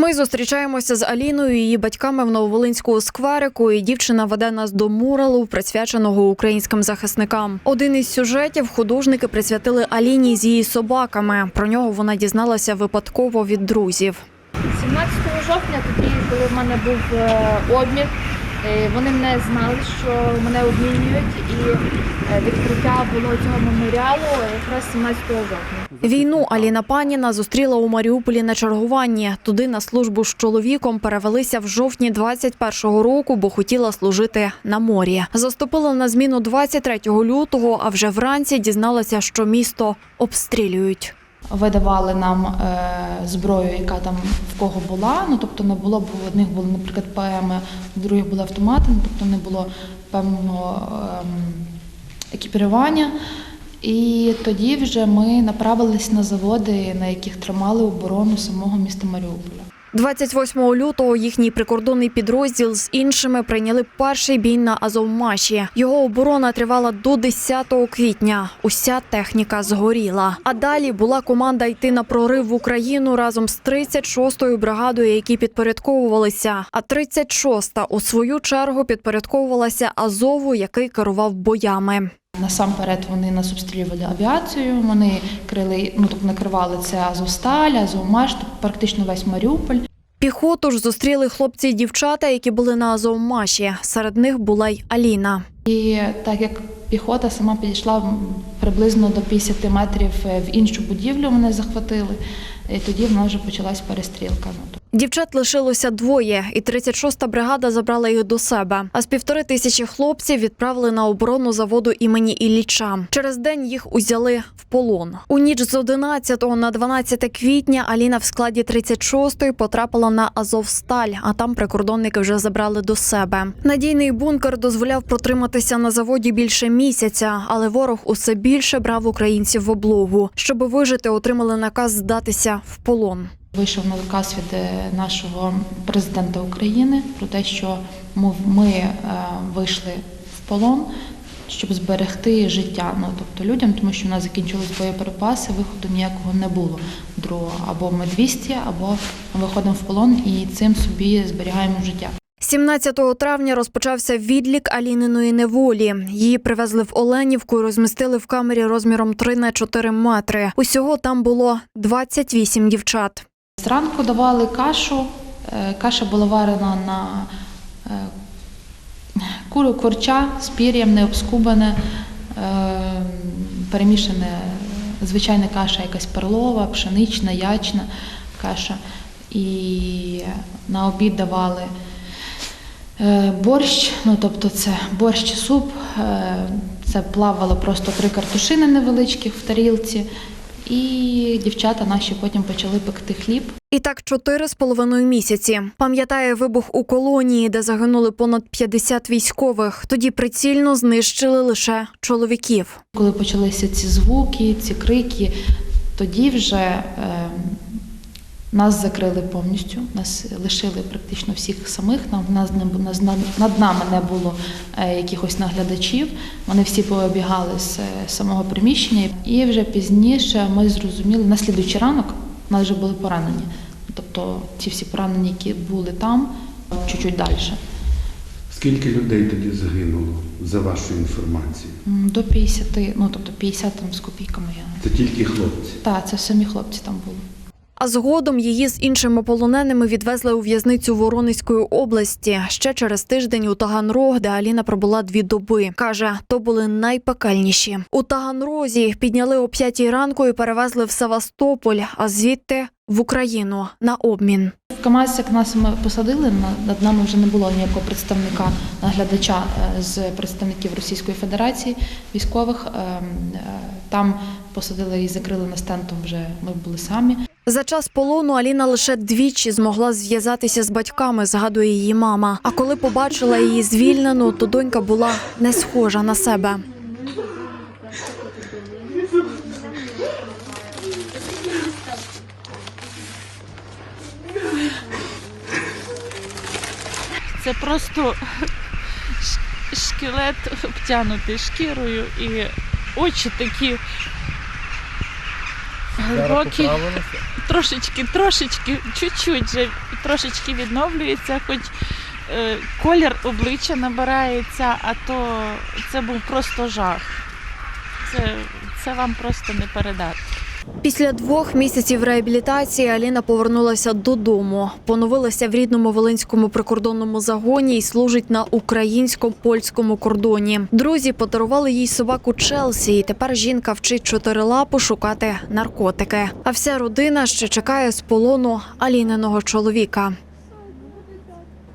Ми зустрічаємося з Аліною і її батьками в Нововолинському скверику. І дівчина веде нас до муралу, присвяченого українським захисникам. Один із сюжетів художники присвятили Аліні з її собаками. Про нього вона дізналася випадково від друзів. 17 жовтня, тоді, коли в мене був обмір. е, вони мене знали, що мене обмінюють, і е, відкриття було цього меморіалу якраз 17 жовтня. Війну Аліна Паніна зустріла у Маріуполі на чергуванні. Туди на службу з чоловіком перевелися в жовтні 21-го року, бо хотіла служити на морі. Заступила на зміну 23 лютого, а вже вранці дізналася, що місто обстрілюють. Видавали нам е, зброю, яка там в кого була. Ну тобто не було, бо в одних були, наприклад, ПМ, в других були автомати, ну тобто не було певного ем, екіпірування. І тоді вже ми направились на заводи, на яких тримали оборону самого міста Маріуполя. 28 лютого їхній прикордонний підрозділ з іншими прийняли перший бій на Азовмаші. Його оборона тривала до 10 квітня. Уся техніка згоріла. А далі була команда йти на прорив в Україну разом з 36-ю бригадою, які підпорядковувалися. А 36-та у свою чергу підпорядковувалася Азову, який керував боями. Насамперед вони нас обстрілювали авіацією, вони крили, ну тобто накривали це Азовсталь, Азовмаш, тобто практично весь Маріуполь. Піхоту ж зустріли хлопці і дівчата, які були на Азовмаші. Серед них була й Аліна. І так як піхота сама підійшла приблизно до 50 метрів е, в іншу будівлю, мене захватили. І тоді в нас вже почалась перестрілка. Дівчат лишилося двоє, і 36-та бригада забрала їх до себе. А з півтори тисячі хлопців відправили на оборону заводу імені Ілліча. Через день їх узяли в полон. У ніч з 11 на 12 квітня Аліна в складі 36-ї потрапила на Азовсталь, а там прикордонники вже забрали до себе. Надійний бункер дозволяв протриматися на заводі більше місяця, але ворог усе більше брав українців в облогу. Щоби вижити, отримали наказ здатися в полон. Вийшов наказ від е, нашого президента України про те, що ми, е, вийшли в полон, щоб зберегти життя. Ну тобто людям, тому що в нас закінчились боєприпаси, виходу ніякого не було другого. Або ми 200, або виходимо в полон і цим собі зберігаємо життя. 17 травня розпочався відлік Аліниної неволі. Її привезли в Оленівку і розмістили в камері розміром 3 на 4 метри. Усього там було 28 дівчат. Зранку давали кашу. Е, Каша була варена на е, куру корча з пір'ям, не обскубане, е, перемішане звичайна каша, якась перлова, пшенична, ячна каша. І на обід давали борщ, ну тобто це борщ, суп. Це плавало просто три картушини невеличких в тарілці. І дівчата наші потім почали пекти хліб. І так чотири з половиною місяці. Пам'ятає вибух у колонії, де загинули понад 50 військових. Тоді прицільно знищили лише чоловіків. Коли почалися ці звуки, ці крики, тоді вже е, нас закрили повністю, нас лишили практично всіх самих. Нам нас не над, нами не було е, якихось наглядачів. Вони всі пообігали з е, самого приміщення. І вже пізніше ми зрозуміли, на слідуючий ранок нас вже були поранені. Тобто ті всі поранені, які були там, чуть-чуть далі. Скільки людей тоді загинуло, за вашою інформацією? До 50, ну тобто 50 там з копійками я. Це тільки хлопці. Так, це самі хлопці там були. А згодом її з іншими полоненими відвезли у в'язницю Воронезької області. Ще через тиждень у Таганрог, де Аліна пробула дві доби. Каже, то були найпекельніші. У Таганрозі підняли о п'ятій ранку і перевезли в Севастополь, а звідти в Україну на обмін. В КАМАЗ, як нас ми посадили, на- над нами вже не було ніякого представника наглядача е, з представників Російської Федерації військових. Ем, е, Там посадили і закрили нас тентом. Вже ми були самі. За час полону Аліна лише двічі змогла зв'язатися з батьками, згадує її мама. А коли побачила її звільнену, то донька була не схожа на себе. Це просто ш- шкелет обтянутий шкірою і очі такі Роки трошечки, трошечки, чуть-чуть вже трошечки відновлюється, хоч е, колір обличчя набирається, а то це був просто жах. Це, це вам просто не передати. Після двох місяців реабілітації Аліна повернулася додому, поновилася в рідному волинському прикордонному загоні і служить на українсько-польському кордоні. Друзі подарували їй собаку Челсі, і тепер жінка вчить чотирилапу шукати наркотики. А вся родина ще чекає з полону Аліниного чоловіка.